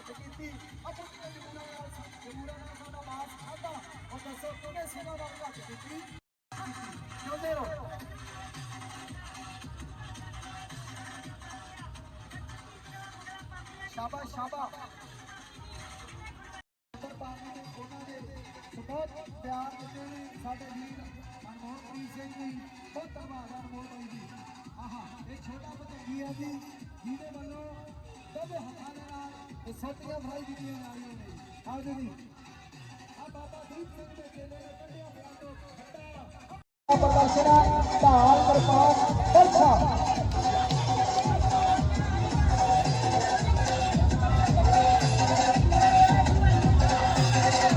ਘੱਟ ਕੀਤੀ। ਆਪਣੀ ਜਮੂਰਾ ਨਾਲ ਜਮੂਰਾ ਨਾਲ ਸਾਡਾ ਮਾਸ ਖਾਦਾ ਉਹ ਦੱਸੋ ਕਿਹਨੇ ਸੇਵਾ ਨਾਲ ਘੱਟ ਕੀਤੀ? ਜਿਉਂਦੇ ਰਹੋ ਸ਼ਾਬਾਸ਼ ਸ਼ਾਬਾਸ਼। ਦੇ। ਬਹੁਤ ਪਿਆਰ ਦਿੱਤੇ ਨੇ ਸਾਡੇ ਵੀਰ ਅਨਮੋਲਪ੍ਰੀਤ ਸਿੰਘ ਜੀ। ਬਹੁਤ ਧੰਨਵਾਦ ਅਨਮੋਲ ਭਾਈ ਜੀ। ਆਹਾ, ਇਹ ਛੋਟਾ ਭਤੰਗੀ ਹੈ ਜੀ, ਜਿਹਦੇ ਵੱਲੋਂ ਸੱਤੀਆਂ ਫਰਾਈ ਦਿੱਤੀਆਂ ਜਾ ਰਹੀਆਂ ਨੇ ਆਓ ਜੀ ਆ ਬਾਬਾ ਦੀਪ ਸਿੰਘ ਦੇ ਚੇਲੇ ਨੇ ਕੱਢਿਆ ਪਿਆ ਤੋਂ ਖੱਡਾ ਪ੍ਰਦਰਸ਼ਨ ਢਾਲ ਕਿਰਪਾਨ ਦਰਸ਼ਾ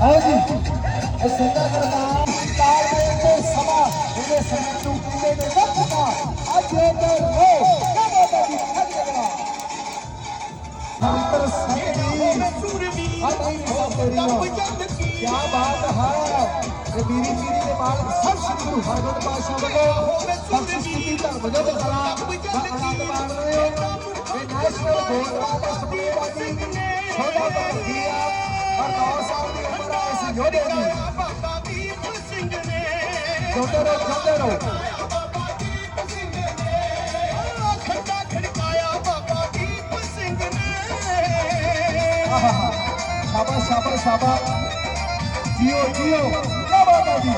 ਆਓ ਜੀ ਇਹ ਸਿੰਘਾ ਕਰਤਾਰ ਤਾਲ ਦੇ ਤੇ ਸਮਾਂ ਇਹਦੇ ਸਮੇਂ ਨੂੰ ਪੂਰੇ ਦੇ ਵਕਤਾ ਅੱਜ ਸੰਗੀ ਹਟਾਈ ਸਤਰੀਆ ਕੀ? ਬਾਤ ਹੈ। ਵੀਰੀ ਪੀਰੀ ਦੇ ਮਾਲਕ ਸਭ ਸ੍ਰੀ ਗੁਰੂ ਹਰਗੋਬਿੰਦ ਪਾਤਸ਼ਾਹ ਵੱਲੋਂ ਸੰਸਕ੍ਰਿਤੀ ਧਰਮ ਦੇ ਕਲਾ ਦਾ ਆਨੰਦ ਮਾਣ ਰਹੇ ਹੋ ਇਹ ਨੈਸ਼ਨਲ ਗੋਲਵਾਲ ਦਾ ਸੁਪਰੀਮ ਜੀ ਛੋਟਾ ਭਗਤੀਆ ਹਰਦਾਸ ਸਾਹਿਬ ਦੀ ਉਮਰ ਹੈ ਇਸ ਯੋਧੇ ਦੀ ਜੋਤੇ ਰਹੋ ਜੋਤੇ ਰਹੋ। ਆਹਾ ਸ਼ਾਬਾਸ਼ ਸ਼ਾਬਾਸ਼ ਸ਼ਾਬਾਸ਼ ਜੀਓ ਜੀਓ ਕੀ ਬਾਤ ਹੈ ਜੀ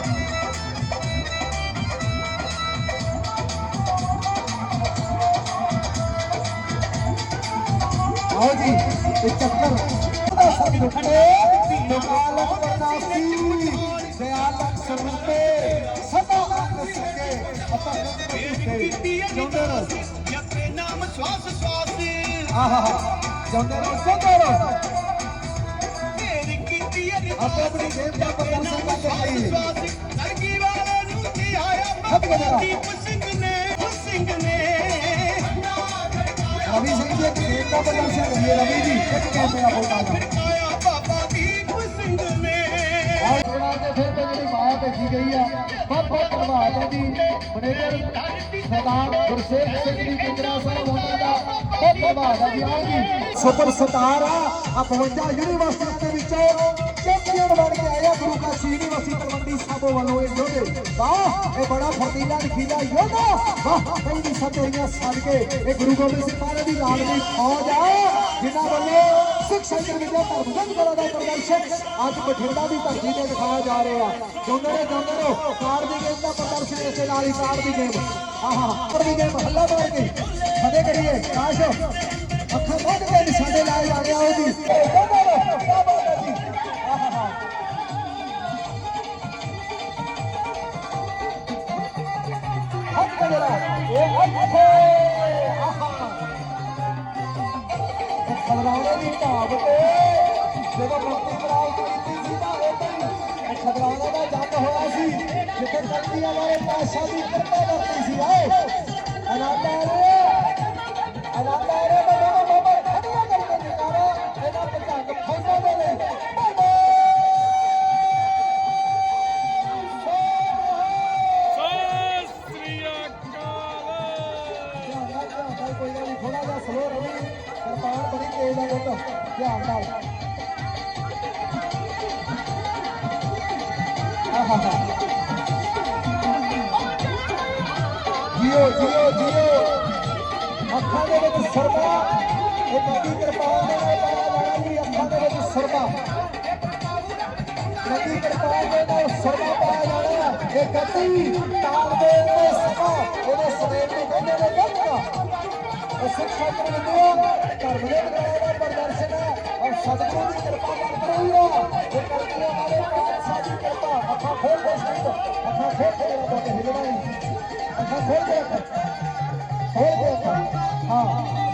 ਆਓ ਜੀ ਇਹ ਚੱਕਰ ਦਾ ਸੰਗ ਖੜੇ ਨਮਾਲਕ ਵਰਨਾਸੀ ਦਿਆਲਕ ਸਰੂਪੇ ਸਦਾ ਅੰਗ ਸਕੇ ਅਪਰ ਜਿਉਂਦੇ ਰਹੋ ਆਹਾ ਆਪੋ ਆਪਣੀ ਗੇਮ ਦਾ ਪ੍ਰਦਰਸ਼ਨ ਨਾ ਕਰੀਏ ਹੱਥ ਜਰਾ ਰਵੀ ਸਿੰਘ ਜੀ ਇੱਕ ਗੇਮ ਦਾ ਪ੍ਰਦਰਸ਼ਨ ਕਰੀਏ ਰਵੀ ਜੀ ਇੱਕ ਗੇਮ ਮੇਰਾ ਬੋਲਦਾ ਹੈ ਔਰ ਥੋੜਾ ਜਿਹਾ ਫਿਰ ਤੇ ਜਿਹੜੀ ਮਾਇਆ ਭੇਜੀ ਗਈ ਆ ਬਹੁਤ ਬਹੁਤ ਧੰਨਵਾਦ ਹੈ ਜੀ। ਮੈਨੇਜਰ ਸਰਦਾਰ ਗੁਰਸੇਵ ਸਿੰਘ ਜੀ ਜਿੰਦਰਾ ਸਾਹਿਬ ਉਹਨਾਂ ਦਾ ਬਹੁਤ ਧੰਨਵਾਦ ਹੈ ਜੀ। ਆਓ ਜੀ ਸੁਪਰ ਸਟਾਰ ਆ ਆ 52 ਯੂਨੀਵਰਸਿਟੀ ਦੇ ਵਿੱਚੋਂ ਚੈਂਪੀਅਨ ਬਣ ਕੇ ਆਇਆ ਗੁਰੂ ਕਾਸ਼ੀ ਯੂਨੀਵਰਸਿਟੀ ਤਲਵੰਡੀ ਸਾਬੋ ਵੱਲੋਂ ਇਹ ਯੋਧੇ। ਵਾਹ, ਇਹ ਬੜਾ ਫਰਤੀਲਾ ਨਖੀਲਾ ਯੋਧਾ। ਵਾਹ ਕਈ ਦੀ ਸਤਿਆਂ ਸਦਕੇ ਇਹ ਗੁਰੂ ਗੋਬਿੰਦ ਸਿੰਘ ਮਹਾਰਾਜ ਦੀ ਲਾਡਲੀ ਫੌਜ ਆ, ਜਿਨ੍ਹਾਂ ਵੱਲੋਂ ਸਿੱਖ ਸੰਗਤ ਵਿਦਿਆ ਧਰਮ ਕਲਾ ਦਾ ਪ੍ਰਦਰਸ਼ਨ ਅੱਜ ਬਠਿੰਡਾ ਦੀ ਧਰਤੀ ਤੇ ਦਿਖਾਇਆ ਜਾ ਰਿਹਾ ਜੋਂਦੇ ਨੇ ਜੋਂਦੇ ਰਹੋ ਕਾਰ ਦੀ ਗੇਮ ਦਾ ਪ੍ਰਦਰਸ਼ਨ ਇਸੇ ਨਾਲ ਹੀ, ਕਾਰ ਦੀ ਗੇਮ ਆਹਾ ਪਰ ਦੀ ਗੇਮ ਹੱਲਾ ਮਾਰ ਕੇ। ਫਤਿਹ ਕਰੀਏ, ਕਾਸ਼ ਅੱਖਾਂ ਬੰਦ ਕੇ ਨਿਸ਼ਾਨੇ ਲਾਏ ਜਾ ਰਿਹਾ ਉਹਦੀ ਹੱਥ ਇਹ ਹੱਥ ਆਹਾ। ਖਦਰਾਉਣੇ ਦੀ ਢਾਬ ਤੇ। ਜਦੋਂ ਮੁਕਤੀ ਪ੍ਰਾਪਤ ਕੀਤੀ ਸੀ ਤਾਂ ਉਦੋਂ ਖਦਰਾਉਣੇ ਦਾ ਜੰਗ ਹੋਇਆ ਸੀ। ਜਿੱਥੇ ਕਲਗੀਆਂ ਵਾਲੇ ਪਾਸ਼ਾ ਦੀ ਕਿਰਪਾ ਵਰਤੀ ਸੀ। ਸਲੋ ਰਹੀ। ਕਿਰਪਾਨ ਬੜੀ ਤੇਜ਼ ਆ ਪੁੱਤ ਧਿਆਨ ਨਾਲ। ਆਹਾ ਜੀਓ ਜੀਓ ਜੀਓ। ਅੱਖਾਂ ਦੇ ਵਿੱਚ ਸਰਮਾ ਇਹ ਨਦੀ ਕਿਰਪਾਨ ਦੇ ਨਾਲ ਪਾਇਆ ਜਾਣਾ ਜੀ। ਅੱਖਾਂ ਦੇ ਵਿੱਚ ਸਰਮਾ ਨਦੀ ਕਿਰਪਾਨ ਦੇ ਨਾਲ ਸਰਮਾ ਪਾਇਆ ਜਾਣਾ। ਇਹ ਗਤੀ ਤਾਲ ਦੇ ਸਿੱਖ ਸ਼ਾਸਤਰ ਵਿਦਿਆ ਧਰਮ ਦੇ ਵਿਗਿਆਨ ਦਾ ਪ੍ਰਦਰਸ਼ਨ ਹੈ ਔਰ ਸਤਿਗੁਰੂ ਦੀ ਕਿਰਪਾ ਕਰ ਰਹੀ ਹੈ ਇਹ ਕਲਕੀਆਂ ਵਾਲੇ ਪਾਤਸ਼ਾਹ ਦੀ ਕਿਰਪਾ ਅੱਖਾਂ ਖੋਲ ਕੇ ਸਿੰਘ ਅੱਖਾਂ ਖੋਲ ਕੇ ਜਿਹੜਾ ਬਹੁਤ ਹਿਲਣਾ ਨਹੀਂ ਅੱਖਾਂ ਖੋਲ ਕੇ ਰੱਖ ਖੋਲ ਕੇ ਅੱਖਾਂ ਹਾਂ।